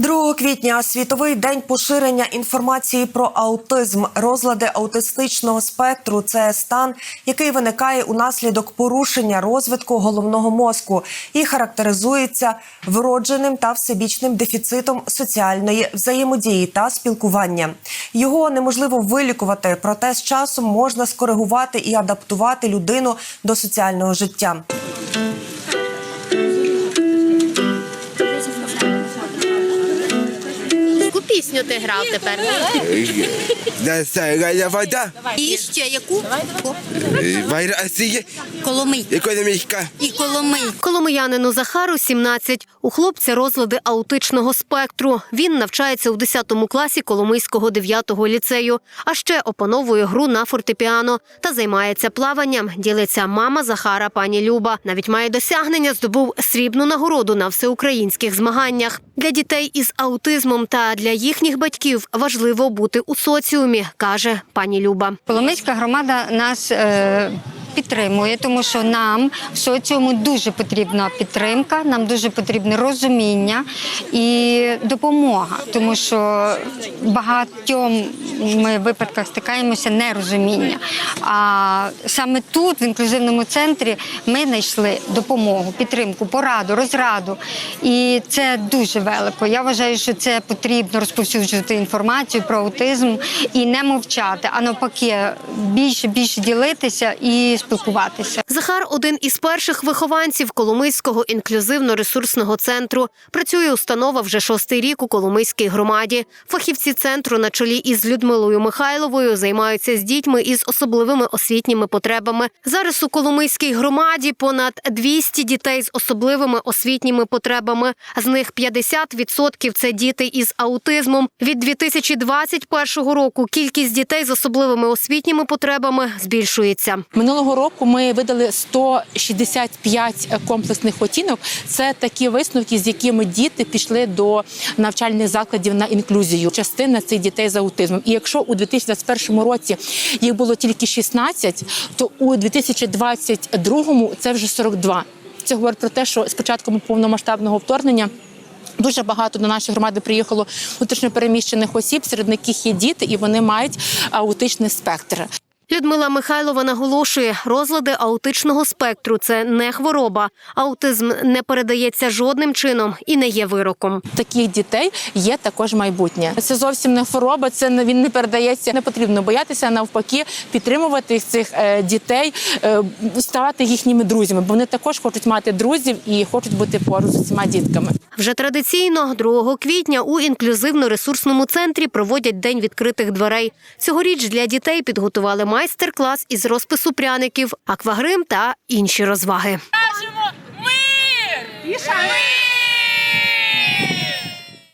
2 квітня світовий день поширення інформації про аутизм. Розлади аутистичного спектру це стан, який виникає унаслідок порушення розвитку головного мозку і характеризується вродженим та всебічним дефіцитом соціальної взаємодії та спілкування. Його неможливо вилікувати, проте з часом можна скоригувати і адаптувати людину до соціального життя. Пісню ти грав тепер? Настає вода, І ще яку? Коломий. І Коломий. Коломиянину Захару 17. У хлопця розлади аутичного спектру. Він навчається у 10 класі Коломийського 9-го ліцею, а ще опановує гру на фортепіано та займається плаванням. Ділиться мама Захара пані Люба. Навіть має досягнення, здобув срібну нагороду на всеукраїнських змаганнях. Для дітей із аутизмом та для їхніх батьків важливо бути у соціумі, каже пані Люба. Коломийська громада нас е, підтримує, тому що нам в соціуму дуже потрібна підтримка, нам дуже потрібне розуміння і допомога, тому що багатьом ми в випадках стикаємося нерозуміння. А саме тут, в інклюзивному центрі, ми знайшли допомогу, підтримку, пораду, розраду. І це дуже велико. Я вважаю, що це потрібно розповсюджувати інформацію про аутизм і не мовчати, а навпаки, більше більше ділитися і спілкуватися. Захар один із перших вихованців Коломийського інклюзивно-ресурсного центру. Працює установа вже шостий рік у Коломийській громаді. Фахівці центру на чолі із Людмилою Михайловою займаються з дітьми із особливими освітніми потребами. Зараз у Коломийській громаді понад 200 дітей з особливими освітніми потребами. З них 50% – це діти із аутизмом. Від 2021 року кількість дітей з особливими освітніми потребами збільшується. Минулого року ми видали 165 комплексних оцінок. Це такі висновки, з якими діти пішли до навчальних закладів на інклюзію. Частина цих дітей з аутизмом. І якщо у 2021 році їх було тільки 16, то у 2022 це вже 42. Це говорить про те, що з початком повномасштабного вторгнення. Дуже багато до нашої громади приїхало внутрішньопереміщених осіб, серед яких є діти, і вони мають аутичний спектр. Людмила Михайлова наголошує, розлади аутичного спектру це не хвороба. Аутизм не передається жодним чином і не є вироком. таких дітей є також майбутнє. Це зовсім не хвороба, це не він не передається. Не потрібно боятися, навпаки, підтримувати цих е, дітей, е, ставати їхніми друзями, бо вони також хочуть мати друзів і хочуть бути поруч з цими дітками. Вже традиційно 2 квітня у інклюзивно-ресурсному центрі проводять день відкритих дверей. Цьогоріч для дітей підготували майстер-клас із розпису пряників, аквагрим та інші розваги. Кажемо мир! Мир!